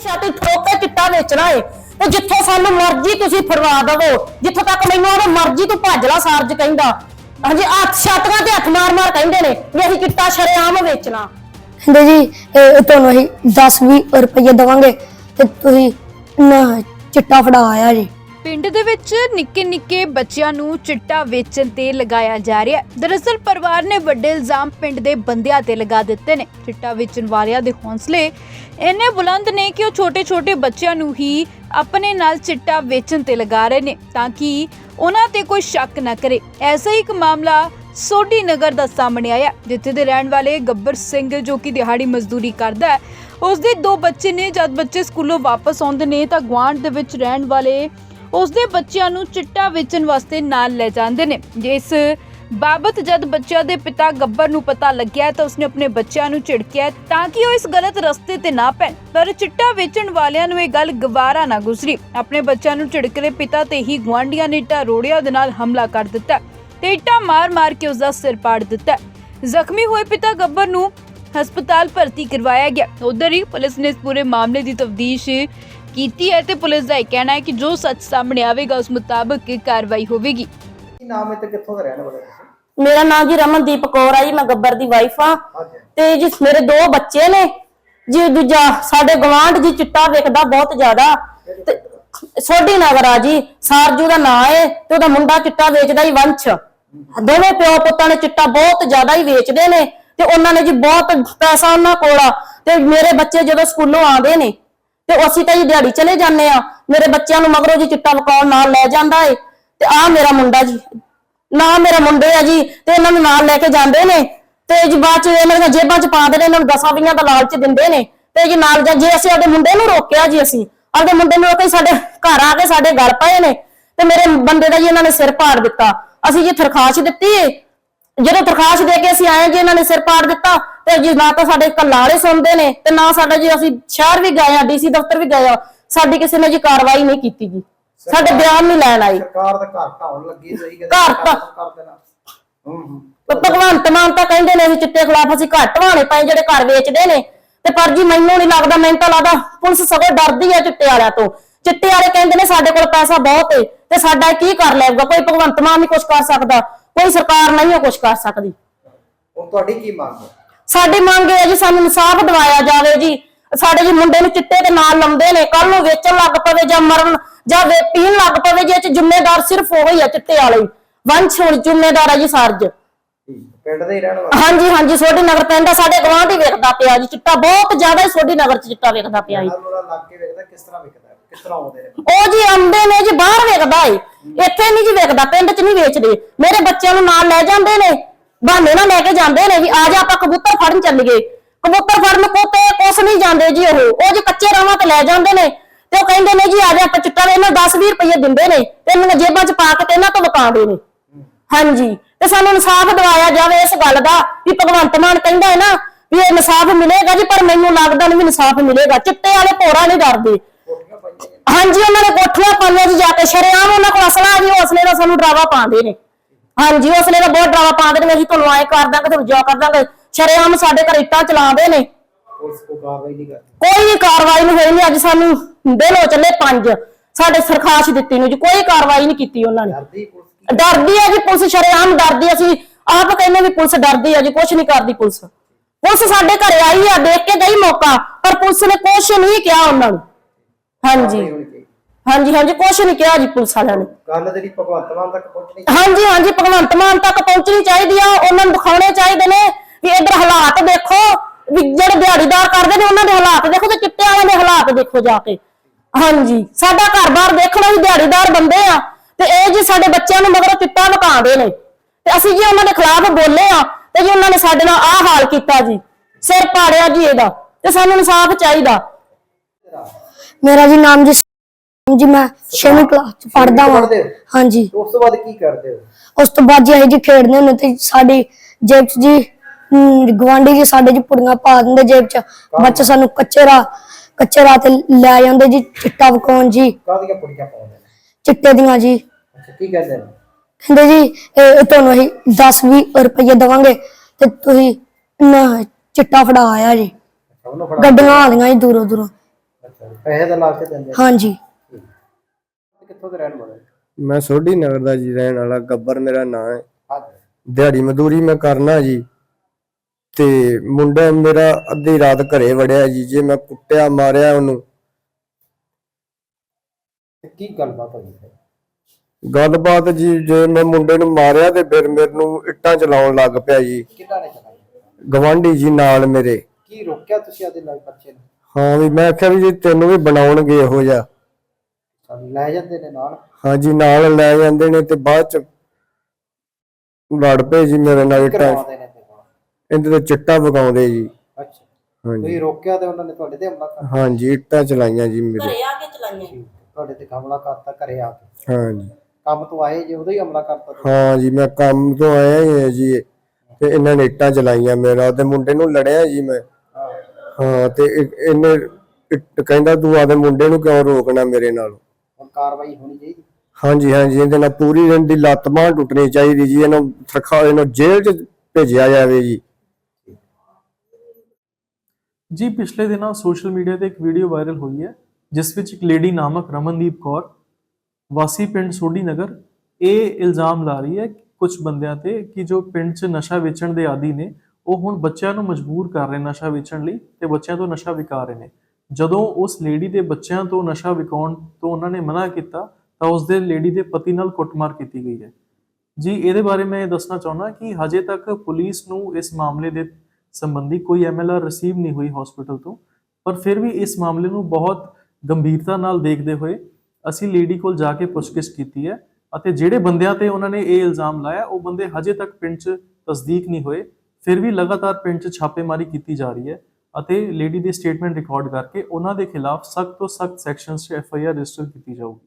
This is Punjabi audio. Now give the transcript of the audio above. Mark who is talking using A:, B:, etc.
A: ਛਾਤੀ ਠੋਕ ਕੇ ਚਿੱਟਾ ਵੇਚਣਾ ਏ। ਤੇ ਜਿੱਥੇ ਸਾਨੂੰ ਮਰਜ਼ੀ ਤੁਸੀਂ ਫਰਵਾ ਦਵੋ। ਜਿੱਥੋਂ ਤੱਕ ਮੈਨੂੰ ਉਹਦੇ ਮਰਜ਼ੀ ਤੂੰ ਭੱਜ ਲਾ ਸਾਰਜ ਕਹਿੰਦਾ। ਹਾਂਜੀ, ਹੱਥ ਛਾਤੀਆਂ ਤੇ ਹੱਥ ਮਾਰ ਮਾਰ ਕਹਿੰਦੇ ਨੇ ਵੀ ਅਸੀਂ ਚਿੱਟਾ ਸ਼ਰੇਆਮ ਵੇਚਣਾ।
B: ਕਹਿੰਦੇ ਜੀ ਇਹ ਤੁਹਾਨੂੰ ਅਸੀਂ 10 20 ਰੁਪਏ ਦੇਵਾਂਗੇ। ਤੇ ਤੁਸੀਂ ਨਾ ਚਿੱਟਾ ਫੜਾ ਆਇਆ ਜੀ।
C: ਪਿੰਡ ਦੇ ਵਿੱਚ ਨਿੱਕੇ ਨਿੱਕੇ ਬੱਚਿਆਂ ਨੂੰ ਚਿੱਟਾ ਵੇਚਣ ਤੇ ਲਗਾਇਆ ਜਾ ਰਿਹਾ ਹੈ। ਦਰਅਸਲ ਪਰਿਵਾਰ ਨੇ ਵੱਡੇ ਇਲਜ਼ਾਮ ਪਿੰਡ ਦੇ ਬੰਦਿਆਂ ਤੇ ਲਗਾ ਦਿੱਤੇ ਨੇ। ਚਿੱਟਾ ਵੇਚਣ ਵਾਲਿਆਂ ਦੇ ਹੌਸਲੇ ਇੰਨੇ ਬੁਲੰਦ ਨੇ ਕਿ ਉਹ ਛੋਟੇ-ਛੋਟੇ ਬੱਚਿਆਂ ਨੂੰ ਹੀ ਆਪਣੇ ਨਾਲ ਚਿੱਟਾ ਵੇਚਣ ਤੇ ਲਗਾ ਰਹੇ ਨੇ ਤਾਂ ਕਿ ਉਹਨਾਂ ਤੇ ਕੋਈ ਸ਼ੱਕ ਨਾ ਕਰੇ। ਐਸਾ ਹੀ ਇੱਕ ਮਾਮਲਾ ਸੋਢੀ ਨਗਰ ਦਾ ਸਾਹਮਣੇ ਆਇਆ, ਜਿੱਥੇ ਦੇ ਰਹਿਣ ਵਾਲੇ ਗੱਬਰ ਸਿੰਘ ਜੋ ਕਿ ਦਿਹਾੜੀ ਮਜ਼ਦੂਰੀ ਕਰਦਾ ਹੈ ਉਸ ਦੇ ਦੋ ਬੱਚੇ ਨੇ। ਜਦ ਬੱਚੇ ਸਕੂਲੋਂ ਵਾਪਸ ਆਉਂਦੇ ਨੇ ਤਾਂ ਗੁਆਂਢ ਦੇ ਵਿੱਚ ਰਹਿਣ ਵਾਲੇ ਉਸ ਦੇ ਬੱਚਿਆਂ ਨੂੰ ਚਿੱਟਾ ਵੇਚਣ ਵਾਸਤੇ ਨਾਲ ਲੈ ਜਾਂਦੇ ਨੇ। ਜਿਸ ਬਾਬਤ ਜਦ ਬੱਚਿਆਂ ਦੇ ਪਿਤਾ ਗੱਬਰ ਨੂੰ ਪਤਾ ਲੱਗਿਆ ਤਾਂ ਉਸਨੇ ਆਪਣੇ ਬੱਚਿਆਂ ਨੂੰ ਝਿੜਕਿਆ ਤਾਂ ਕਿ ਉਹ ਇਸ ਗਲਤ ਰਸਤੇ ਤੇ ਨਾ ਪੈਣ। ਪਰ ਚਿੱਟਾ ਵੇਚਣ ਵਾਲਿਆਂ ਨੂੰ ਇਹ ਗੱਲ ਗਵਾਰਾ ਨਾ ਗੁਜ਼ਰੀ। ਆਪਣੇ ਬੱਚਿਆਂ ਨੂੰ ਝਿੜਕਦੇ ਪਿਤਾ ਤੇ ਹੀ ਗੁਆਂਢੀਆਂ ਨੇ ਇੱਟਾਂ ਰੋੜਿਆਂ ਦੇ ਨਾਲ ਹਮਲਾ ਕਰ ਦਿੱਤਾ ਤੇ ਇੱਟਾਂ ਮਾਰ-ਮਾਰ ਕੇ ਉਸ ਦਾ ਸਿਰ ਪਾੜ ਦਿੱਤਾ। ਜ਼ਖਮੀ ਹੋਏ ਪਿਤਾ ਗੱਬਰ ਨੂੰ ਹਸਪਤਾਲ ਭਰਤੀ ਕਰਵਾਇਆ ਗਿਆ। ਉਧਰ ਹੀ ਪੁਲਿਸ ਨੇ ਇਸ ਪੂਰੇ ਮਾਮਲੇ ਦੀ ਤਫਤੀਸ਼ ਕੀਤੀ ਹੈ ਤੇ ਪੁਲਿਸ ਦਾ ਇਹ ਕਹਿਣਾ ਹੈ ਕਿ ਜੋ ਸੱਚ ਸਾਹਮਣੇ ਆਵੇਗਾ ਉਸ ਮੁਤਾਬਕ ਕਾਰਵਾਈ ਹੋਵੇਗੀ।
D: ਕੀ ਨਾਮ ਹੈ ਤੇ ਕਿੱਥੋਂ ਦਾ ਰਹਿਣ ਵਾਲਾ ਤੁਸੀਂ?
A: ਮੇਰਾ ਨਾਮ ਜੀ ਰਮਨਦੀਪ ਕੌਰ ਆ ਜੀ ਮੈਂ ਗੱਬਰ ਦੀ ਵਾਈਫ ਆ
D: ਹਾਂਜੀ।
A: ਤੇ ਜੀ ਮੇਰੇ ਦੋ ਬੱਚੇ ਨੇ। ਜੀ ਦੂਜਾ ਸਾਡੇ ਗਵਾਂਢ ਜੀ ਚਿੱਟਾ ਵਿਕਦਾ ਬਹੁਤ ਜ਼ਿਆਦਾ। ਤੇ ਸੋਢੀ ਨਗਰ ਆ ਜੀ ਸਾਰਜੂ ਦਾ ਨਾਂ ਏ ਤੇ ਉਹਦਾ ਮੁੰਡਾ ਚਿੱਟਾ ਵੇਚਦਾ ਹੀ ਵੰਸ਼। ਦੋਵੇਂ ਪਿਓ ਪੁੱਤਾਂ ਨੇ ਚਿੱਟਾ ਬਹੁਤ ਜ਼ਿਆਦਾ ਹੀ ਵੇਚਦੇ ਨੇ। ਤੇ ਉਹਨਾਂ ਨੇ ਜੀ ਬਹੁਤ ਪੈਸਾ ਉਹਨਾਂ ਕੋਲ ਆ। ਤੇ ਮੇਰੇ ਬੱਚੇ ਜਦੋਂ ਸਕੂਲੋਂ ਆਉਂਦੇ ਨੇ ਤੇ ਅਸੀਂ ਤਾਂ ਜੀ ਦਿਹਾੜੀ ਚਲੇ ਜਾਂਦੇ ਆ। ਮੇਰੇ ਬੱਚਿਆਂ ਨੂੰ ਮਗਰੋਂ ਜੀ ਚਿੱਟਾ ਵਕਾਉਣ ਨਾਲ ਲੈ ਜਾਂਦਾ ਏ, ਤੇ ਆ ਮੇਰਾ ਮੁੰਡਾ ਜੀ। ਨਾ ਮੇਰਾ ਮੁੰਡੇ ਆ ਜੀ, ਤੇ ਇਹਨਾਂ ਨੂੰ ਨਾਲ ਲੈ ਕੇ ਜਾਂਦੇ ਨੇ। ਤੇ ਜੀ ਬਾਅਦ ਚ ਇਹਨਾਂ ਦੀਆਂ ਜੇਬਾਂ ਚ ਪਾਉਂਦੇ ਨੇ, ਇਹਨਾਂ ਨੂੰ ਦਸਾਂ ਵੀਆਂ ਦਾ ਲਾਲਚ ਦਿੰਦੇ ਨੇ। ਤੇ ਜੀ ਨਾਲ ਜਾਂ ਜੇ ਅਸੀਂ ਆਪਣੇ ਮੁੰਡੇ ਨੂੰ ਰੋਕਿਆ ਜੀ ਅਸੀਂ ਆਪਣੇ ਮੁੰਡੇ ਨੂੰ ਰੋਕੇ ਸਾਡੇ ਘਰ ਆ ਕੇ ਸਾਡੇ ਗਲ ਪਏ ਨੇ। ਤੇ ਮੇਰੇ ਬੰਦੇ ਦਾ ਜੀ ਇਹਨਾਂ ਨੇ ਸਿਰ ਪਾੜ ਦਿੱਤਾ। ਅਸੀਂ ਜੀ ਤਰਖਾਸ਼ ਦਿੱਤੀ ਏ ਜਦੋਂ ਤਰਖਾਸ਼ ਦੇ ਕੇ ਅਸੀਂ ਆਏ ਜੀ ਇਹਨਾਂ ਨੇ ਸਿਰ ਪਾੜ ਦਿੱਤਾ ਤੇ ਜੀ ਨਾ ਤਾਂ ਸਾਡੇ ਕੱਲਾਲੇ ਸੁਣਦੇ ਨੇ ਤੇ ਨਾ ਸਾਡਾ ਜੀ ਅਸੀਂ ਸ਼ਹਿਰ ਵੀ ਗਏ ਆ ਡੀਸੀ ਦਫ਼ਤਰ ਵੀ ਗਏ ਆ ਸਾਡੀ ਕਿਸੇ ਨੇ ਜੀ ਕਾਰਵਾਈ ਨਹੀਂ ਕੀਤੀ ਜੀ। ਸਾਡੇ ਬਿਆਨ ਨਹੀਂ ਲੈਣ ਆਈ।
D: ਸਰਕਾਰ ਦਾ ਘਰ ਢਾਉਣ ਲੱਗੀ ਸਹੀ ਕਹਿੰਦੇ
A: ਘਰ ਢਾਹ-
D: ਕਰ ਦੇਣਾ। ਹੂੰ ਹੂੰ।
A: ਤੇ ਭਗਵੰਤ ਮਾਨ ਤਾਂ ਕਹਿੰਦੇ ਨੇ ਅਸੀਂ ਚਿੱਟੇ ਖਿਲਾਫ ਅਸੀਂ ਘੱਟ ਵਾਣੇ ਪਏ ਜਿਹੜੇ ਘਰ ਵੇਚਦੇ ਨੇ। ਤੇ ਪਰ ਜੀ ਮੈਨੂੰ ਨਹੀਂ ਲੱਗਦਾ ਮੈਨੂੰ ਤਾਂ ਲੱਗਦਾ ਪੁਲਿਸ ਸਗੋਂ ਡਰਦੀ ਹੈ ਚਿੱਟੇ ਵਾਲਿਆਂ ਤੋਂ। ਚਿੱਟੇ ਵਾਲੇ ਕਹਿੰਦੇ ਨੇ ਸਾਡੇ ਕੋਲ ਪੈਸਾ ਬਹੁਤ ਏ ਤੇ ਸਾਡਾ ਕੀ ਕਰ ਲਏਗਾ? ਕੋਈ ਭਗਵੰਤ ਮਾਨ ਨਹੀਂ ਕੁਝ ਕਰ ਸਕਦਾ। ਕੋਈ ਸਰਕਾਰ ਨਹੀਂ ਕੁਝ ਕਰ ਸਕਦੀ।
D: ਹੁਣ ਤੁਹਾਡੀ ਕੀ ਮੰਗ ਹੈ?
A: ਸਾਡੀ ਮੰਗ ਇਹ ਹੈ ਜੀ ਸਾਨੂੰ ਇਨਸਾਫ ਦਿਵਾਇਆ ਜਾਵੇ ਜੀ। ਸਾਡੇ ਜੀ ਮੁੰਡੇ ਨੂੰ ਚਿੱਟੇ ਦੇ ਨਾਲ ਲਾਉਂਦੇ ਨੇ ਕੱਲ ਨੂੰ ਵੇਚਣ ਲੱਗ ਪਵੇ ਜਾਂ ਮਰਨ ਜਾਂ ਪੀਣ ਲੱਗ ਪਵੇ ਜੀ ਚ ਜ਼ਿੰਮੇਦਾਰ ਸਿਰਫ ਉਹ ਹੀ ਆ ਚਿੱਟੇ ਵਾਲੇ। ਵੰਸ਼ ਹੁਣ ਜ਼ਿੰਮੇਦਾਰ ਹੈ ਜੀ ਸਰਜ
D: ਪਿੰਡ ਦੇ ਹੀ ਰਹਿਣ ਵਾਲੇ?
A: ਹਾਂਜੀ ਹਾਂਜੀ ਸੋਢੀ ਨਗਰ ਪੈਂਦਾ ਸਾਡੇ ਗਵਾਂਢ ਹੀ ਵੇਖਦਾ ਪਿਆ ਜੀ ਚਿੱਟਾ ਬਹੁਤ ਜ਼ਿਆਦਾ ਸੋਢੀ ਨਗਰ ਚ ਚਿੱਟਾ ਵੇਖਦਾ ਪਿਆ ਜੀ।
D: ਨਾਲ ਉਹਦਾ ਲੱਗ ਕੇ ਵੇਖਦਾ ਕਿਸ ਤਰ੍ਹਾਂ ਵਿਕਦਾ ਕਿਸ ਤਰ੍ਹਾਂ ਆਉਂਦੇ ਨੇ?
A: ਉਹ ਜੀ ਆਉਂਦੇ ਨੇ ਜੀ, ਬਾਹਰ ਵੇਖਦਾ ਏ। ਇੱਥੇ ਨਹੀਂ ਜੀ ਵੇਖਦਾ, ਪਿੰਡ ਚ ਨਹੀਂ ਵੇਚਦੇ। ਮੇਰੇ ਬੱਚਿਆਂ ਨੂੰ ਨਾਲ ਲੈ ਜਾਂਦੇ ਨੇ। ਬਹਾਨੇ ਨਾਲ ਲੈ ਕੇ ਜਾਂਦੇ ਨੇ ਵੀ ਆ ਜਾ ਆਪਾਂ ਕਬੂਤਰ ਫੜਨ ਚੱਲੀਏ। ਕਬੂਤਰ ਫੜਨ ਕੋਤੇ ਕੁਛ ਨਹੀਂ ਜਾਂਦੇ ਜੀ ਉਹ। ਉਹ ਜੀ ਕੱਚੇ ਰਾਵਾਂ ਤੇ ਲੈ ਜਾਂਦੇ ਨੇ ਤੇ ਉਹ ਕਹਿੰਦੇ ਨੇ ਜੀ, ਆ ਜਾ ਆਪਾਂ ਚਿੱਟਾ ਇਹਨਾਂ 10 20 ਰੁਪਏ ਦਿੰਦੇ ਨੇ ਤੇ ਇਹਨਾਂ ਦੀਆਂ ਜੇਬਾਂ ਚ ਪਾ ਕੇ ਤੇ ਇਹਨਾਂ ਤੋਂ ਵਕਾਉਂਦੇ ਨੇ। ਹਾਂਜੀ। ਤੇ ਸਾਨੂੰ ਇਨਸਾਫ ਦਿਵਾਇਆ ਜਾਵੇ ਇਸ ਗੱਲ ਦਾ ਵੀ ਭਗਵੰਤ ਮਾਨ ਕਹਿੰਦਾ ਹੈ ਨਾ ਵੀ ਇਨਸਾਫ ਮਿਲੇਗਾ ਜੀ, ਪਰ ਮੈਨੂੰ ਲੱਗਦਾ ਨਹੀਂ ਵੀ ਇਨਸਾਫ ਮਿਲੇਗਾ। ਚਿੱਟੇ ਵਾਲੇ ਭੋਰਾ ਨਹੀਂ ਡਰਦੇ।
D: ਪਾਈਆਂ।
A: ਹਾਂਜੀ ਉਹਨਾਂ ਨੇ ਕੋਠੀਆਂ ਪਾਈਆਂ ਜੀ ਜਾ ਕੇ ਸ਼ਰੇਆਮ ਉਹਨਾਂ ਕੋਲ ਅਸਲਾ ਜੀ ਹੌਸਲੇ ਦਾ ਸਾਨੂੰ ਡਰਾਵਾ ਪਾਉਂਦੇ ਨੇ। ਹਾਂਜੀ ਹੌਸਲੇ ਦਾ ਬਹੁਤ ਡਰਾਵਾ ਪਾਉਂਦੇ ਨੇ ਅਸੀਂ ਤੁਹਾਨੂੰ ਐ ਕਰ ਦਾਂਗੇ ਤੁਹਾਨੂੰ ਜੋ ਕਰ ਦਾਂਗੇ। ਸ਼ਰੇਆਮ ਸਾਡੇ ਘਰ ਇੱਟਾਂ ਚਲਾਉਂਦੇ ਨੇ। ਕੋਈ ਵੀ ਕਾਰਵਾਈ ਨਹੀਂ ਹੋਈ ਨਹੀਂ ਅੱਜ ਸਾਨੂੰ ਹੋ ਚੱਲੇ ਪੰਜ। ਸਾਡੇ ਸਰਖਾਸ਼ ਦਿੱਤੀ ਨੂੰ ਜੀ ਕੋਈ ਕਾਰਵਾਈ ਨਹੀਂ ਕੀਤੀ ਉਹਨਾਂ ਨੇ।
D: ਡਰਦੀ
A: ਆ ਜੀ ਪੁਲਿਸ ਸ਼ਰੇਆਮ ਡਰਦੀ। ਅਸੀਂ ਆਪ ਕਹਿੰਦੇ ਵੀ ਪੁਲਿਸ ਡਰਦੀ ਆ ਜੀ ਕੁਛ ਨਹੀਂ ਕਰਦੀ ਪੁਲਿਸ। ਪੁਲਿਸ ਸਾਡੇ ਘਰੇ ਆਈ ਆ ਦੇਖ ਕੇ ਗਈ ਮੌਕਾ ਪਰ ਪੁਲਿਸ ਨੇ ਕੁਛ ਨਹੀਂ ਕਿਹਾ ਉਹਨਾਂ ਨੂੰ। ਹਾਂਜੀ। ਹਾਂਜੀ ਹਾਂਜੀ ਕੁਛ ਨਹੀਂ ਕਿਹਾ ਜੀ ਪੁਲਿਸ ਵਾਲਿਆਂ ਨੇ।
D: ਗੱਲ ਜਿਹੜੀ ਭਗਵੰਤ ਮਾਨ ਤੱਕ ਪਹੁੰਚਣੀ
A: ਹਾਂਜੀ ਹਾਂਜੀ ਭਗਵੰਤ ਮਾਨ ਤੱਕ ਪਹੁੰਚਣੀ ਚਾਹੀਦੀ ਆ। ਉਹਨਾਂ ਨੂੰ ਦਿਖਾਉਣੇ ਚਾਹੀਦੇ ਨੇ ਵੀ ਇਧਰ ਹਾਲਾਤ ਦੇਖੋ ਵੀ ਜਿਹੜੇ ਦਿਹਾੜੀਦਾਰ ਕਰਦੇ ਨੇ ਉਹਨਾਂ ਦੇ ਹਾਲਾਤ ਦੇਖੋ ਤੇ ਚਿੱਟੇ ਵਾਲਿਆਂ ਦੇ ਹਾਲਾਤ ਦੇਖੋ ਜਾ ਕੇ। ਹਾਂਜੀ ਸਾਡਾ ਘਰ-ਬਾਰ ਦੇਖਣਾ ਵੀ ਦਿਹਾੜੀਦਾਰ ਬੰਦੇ ਆ ਤੇ ਇਹ ਜੀ ਸਾਡੇ ਬੱਚਿਆਂ ਨੂੰ ਮਗਰੋਂ ਚਿੱਟਾ ਵਕਾਉਂਦੇ ਨੇ। ਤੇ ਅਸੀਂ ਜੀ ਉਹਨਾਂ ਦੇ ਖਿਲਾਫ ਬੋਲੇ ਆ ਤੇ ਜੀ ਉਹਨਾਂ ਨੇ ਸਾਡੇ ਨਾਲ ਆਹ ਹਾਲ ਕੀਤਾ ਜੀ। ਸਿਰ ਪਾੜਿਆ ਜੀ ਇਹਦਾ ਤੇ ਸਾਨੂੰ ਇਨਸਾਫ ਚਾਹੀਦਾ।
B: ਮੇਰਾ ਜੀ ਨਾਮ ਜੀ ਜੀ ਮੈਂ 6ਵੀਂ ਕਲਾਸ ਚ ਪੜਦਾ ਹਾਂ
D: ਪੜ੍ਹਦੇ ਹੋ?
B: ਹਾਂਜੀ।
D: ਤੇ ਉਸ ਤੋਂ ਬਾਅਦ ਕੀ ਕਰਦੇ ਹੋ?
B: ਉਸ ਤੋਂ ਬਾਅਦ ਜੀ ਅਸੀਂ ਜੀ ਖੇਡਦੇ ਹੁੰਦੇ ਤੇ ਸਾਡੀ ਜੇਬ ਚ ਜੀ ਗਵਾਂਢੀ ਜੀ ਸਾਡੇ ਜੀ ਪੁੜੀਆਂ ਪਾ ਦਿੰਦੇ ਜੇਬ ਚ। ਬੱਚੇ ਸਾਨੂੰ ਕੱਚੇ ਰਾਹ ਕੱਚੇ ਰਾਹ ਤੇ ਲੈ ਜਾਂਦੇ ਜੀ ਚਿੱਟਾ ਵਕਾਉਣ ਜੀ।
D: ਕਾਹਦੀਆਂ ਪੁੜੀਆਂ ਪਾਉਂਦੇ? ਨੇ
B: ਚਿੱਟੇ ਦੀਆਂ ਜੀ।
D: ਅੱਛਾ ਕੀ ਕਹਿੰਦੇ ਨੇ?
B: ਕਹਿੰਦੇ ਜੀ ਇਹ ਇਹ ਤੁਹਾਨੂੰ ਅਸੀਂ 10 20 ਰੁਪਏ ਦੇਵਾਂਗੇ ਤੇ ਤੁਸੀਂ ਨਾ ਚਿੱਟਾ ਫੜਾ ਆਇਆ ਜੀ।
D: ਅੱਛਾ ਉਹਨੂੰ ਫੜਾ
B: ਗੱਡੀਆਂ ਆਉਂਦੀਆਂ ਜੀ ਦੂਰੋਂ ਦੂਰੋਂ।
D: ਪੈਸੇ ਦਾ ਲਾ ਕੇ ਦਿੰਦੇ?
B: ਹਾਂਜੀ।
D: ਕਿੱਥੋਂ ਦੇ ਰਹਿਣ ਵਾਲੇ?
E: ਮੈਂ ਸੋਢੀ ਨਗਰ ਦਾ ਜੀ ਰਹਿਣ ਵਾਲਾ ਗੱਬਰ ਮੇਰਾ ਨਾਂ ਹੈ। ਦਿਹਾੜੀ ਮਜ਼ਦੂਰੀ ਮੈਂ ਕਰਨਾ ਜੀ। ਤੇ ਮੁੰਡਾ ਮੇਰਾ ਅੱਧੀ ਰਾਤ ਘਰੇ ਵੜਿਆ ਜੀ ਜੇ ਮੈਂ ਕੁੱਟਿਆ ਮਾਰਿਆ ਉਹਨੂੰ।
D: ਤੇ ਕੀ ਗੱਲਬਾਤ ਹੋਈ ਫਿਰ?
E: ਗੱਲਬਾਤ ਜੀ ਜੇ ਮੈਂ ਮੁੰਡੇ ਨੂੰ ਮਾਰਿਆ ਤੇ ਫਿਰ ਮੈਨੂੰ ਇੱਟਾਂ ਚਲਾਉਣ ਲੱਗ ਪਿਆ ਜੀ।
D: ਕਿਹਨਾਂ ਨੇ ਚਲਾਈ
E: ਗਵਾਂਢੀ ਜੀ ਨਾਲ ਮੇਰੇ।
D: ਕੀ ਰੋਕਿਆ ਤੁਸੀਂ ਆਦੇ ਨਾਲ ਬੱਚੇ ਨੂੰ?
E: ਹਾਂ ਵੀ ਮੈਂ ਆਖਿਆ ਵੀ ਜੀ ਤੈਨੂੰ ਵੀ ਬਣਾਉਣਗੇ ਇਹੋ ਜਿਹਾ।
D: ਲੈ ਜਾਂਦੇ ਨੇ ਨਾਲ।
E: ਹਾਂਜੀ ਨਾਲ ਲੈ ਜਾਂਦੇ ਨੇ ਤੇ ਬਾਅਦ ਚ ਲੜ ਪਏ ਜੀ ਮੇਰੇ ਨਾਲ ਇੱਟਾਂ
D: ਕਰਵਾਉਂਦੇ ਨੇ ਤੇ ਨਾਲ।
E: ਇਹਦੇ ਤੇ ਚਿੱਟਾ ਵਗਾਉਂਦੇ ਜੀ।
D: ਅੱਛਾ।
E: ਹਾਂਜੀ।
D: ਤੁਸੀਂ ਰੋਕਿਆ ਤੇ ਉਹਨਾਂ ਨੇ ਤੁਹਾਡੇ ਤੇ ਹਮਲਾ ਕਰ
E: ਹਾਂਜੀ ਇੱਟਾਂ ਚਲਾਈਆਂ ਜੀ ਮੇਰੇ।
A: ਘਰੇ ਆ ਕੇ ਚਲਾਈਆਂ।
D: ਤੁਹਾਡੇ ਤੇ ਹਮਲਾ ਕਰਤਾ ਘਰੇ ਆ ਕੇ।
E: ਹਾਂਜੀ।
D: ਕੰਮ ਤੋਂ ਆਏ ਜੇ ਉਦੋਂ ਹੀ ਹਮਲਾ ਕਰਤਾ ਤੁਸੀਂ।
E: ਹਾਂ ਜੀ ਮੈਂ ਕੰਮ ਤੋਂ ਆਇਆ ਹੀ ਹਾਂ ਜੀ। ਤੇ ਇਹਨਾਂ ਨੇ ਇੱਟਾਂ ਚਲਾਈਆਂ ਮੇਰਾ ਤੇ ਮੁੰਡੇ ਨੂੰ ਲੜਿਆ ਜੀ ਮੈਂ।
D: ਹਾਂ
E: ਤੇ ਇਹ- ਇਹਨੇ ਕਹਿੰਦਾ ਤੂੰ ਆਦੇ ਮੁੰਡੇ ਨੂੰ ਕਿਉਂ ਰੋਕਣਾ ਮੇਰੇ ਨਾਲ?
D: ਹੁਣ ਕਾਰਵਾਈ ਹੋਣੀ ਚਾਹੀਦੀ।
E: ਹਾਂਜੀ ਹਾਂਜੀ ਇਹਦੇ ਨਾਲ ਪੂਰੀ ਦਿਨ ਦੀ ਲੱਤ ਬਾਂਹ ਟੁੱਟਣੀ ਚਾਹੀਦੀ ਜੀ ਇਹਨੂੰ ਸਰਖਾ ਇਹਨੂੰ ਜੇਲ੍ਹ 'ਚ ਭੇਜਿਆ ਜਾਵੇ ਜੀ।
F: ਜੀ ਪਿਛਲੇ ਦਿਨਾਂ ਸੋਸ਼ਲ ਮੀਡੀਆ ਤੇ ਇੱਕ ਵੀਡੀਓ ਵਾਇਰਲ ਹੋਈ ਹੈ ਜਿਸ ਵਿੱਚ ਇੱਕ ਲੇਡੀ ਨਾਮਕ ਰਮਨਦੀਪ ਕੌਰ ਵਾਸੀ ਪਿੰਡ ਸੋਢੀ ਨਗਰ ਇਹ ਇਲਜ਼ਾਮ ਲਾ ਰਹੀ ਹੈ ਕੁਝ ਬੰਦਿਆਂ ਤੇ ਕਿ ਜੋ ਪਿੰਡ 'ਚ ਨਸ਼ਾ ਵੇਚਣ ਦੇ ਆਦੀ ਨੇ ਉਹ ਹੁਣ ਬੱਚਿਆਂ ਨੂੰ ਮਜਬੂਰ ਕਰ ਰਹੇ ਨਸ਼ਾ ਵੇਚਣ ਲਈ ਤੇ ਬੱਚਿਆਂ ਤੋਂ ਨਸ਼ਾ ਵਿਕਾ ਰਹੇ ਨੇ। ਜਦੋਂ ਉਸ ਲੇਡੀ ਦੇ ਬੱਚਿਆਂ ਤੋਂ ਨਸ਼ਾ ਵਿਕਾਉਣ ਤੋਂ ਉਹਨਾਂ ਨੇ ਮਨਾ ਕੀਤਾ, ਤਾਂ ਉਸ ਦੇ ਲੇਡੀ ਦੇ ਪਤੀ ਨਾਲ ਕੁੱਟਮਾਰ ਕੀਤੀ ਗਈ ਹੈ। ਜੀ, ਇਹਦੇ ਬਾਰੇ ਮੈਂ ਇਹ ਦੱਸਣਾ ਚਾਹੁੰਦਾ ਕਿ ਹਜੇ ਤੱਕ ਪੁਲਿਸ ਨੂੰ ਇਸ ਮਾਮਲੇ ਦੇ ਸੰਬੰਧੀ ਕੋਈ ਐਮਐਲਆਰ ਰਿਸੀਵ ਨਹੀਂ ਹੋਈ ਹਸਪੀਟਲ ਤੋਂ, ਪਰ ਫਿਰ ਵੀ ਇਸ ਮਾਮਲੇ ਨੂੰ ਬਹੁਤ ਗੰਭੀਰਤਾ ਨਾਲ ਦੇਖਦੇ ਹੋਏ ਅਸੀਂ ਲੇਡੀ ਕੋਲ ਜਾ ਕੇ ਪੁੱਛਗਿੱਛ ਕੀਤੀ ਹੈ ਅਤੇ ਜਿਹੜੇ ਬੰਦਿਆਂ ਤੇ ਉਹਨਾਂ ਨੇ ਇਹ ਇਲਜ਼ਾਮ ਲਾਇਆ, ਉਹ ਬੰਦੇ ਹਜੇ ਤੱਕ ਪਿੰਡ 'ਚ ਤਸਦੀਕ ਨਹੀਂ ਹੋਏ। ਫਿਰ ਵੀ ਲਗਾਤਾਰ ਪਿੰਡ 'ਚ ਛਾਪੇਮਾਰੀ ਕੀਤੀ ਜਾ ਰਹੀ ਹੈ ਅਤੇ ਲੇਡੀ ਦੇ ਸਟੇਟਮੈਂਟ ਰਿਕਾਰਡ ਕਰਕੇ ਉਹਨਾਂ ਦੇ ਖਿਲਾਫ ਸਖਤ ਤੋਂ ਸਖਤ ਸੈਕਸ਼ਨਸ 'ਚ ਐਫ ਆਈ ਆਰ ਰਜਿਸਟਰ ਕੀਤੀ ਜਾਊਗੀ।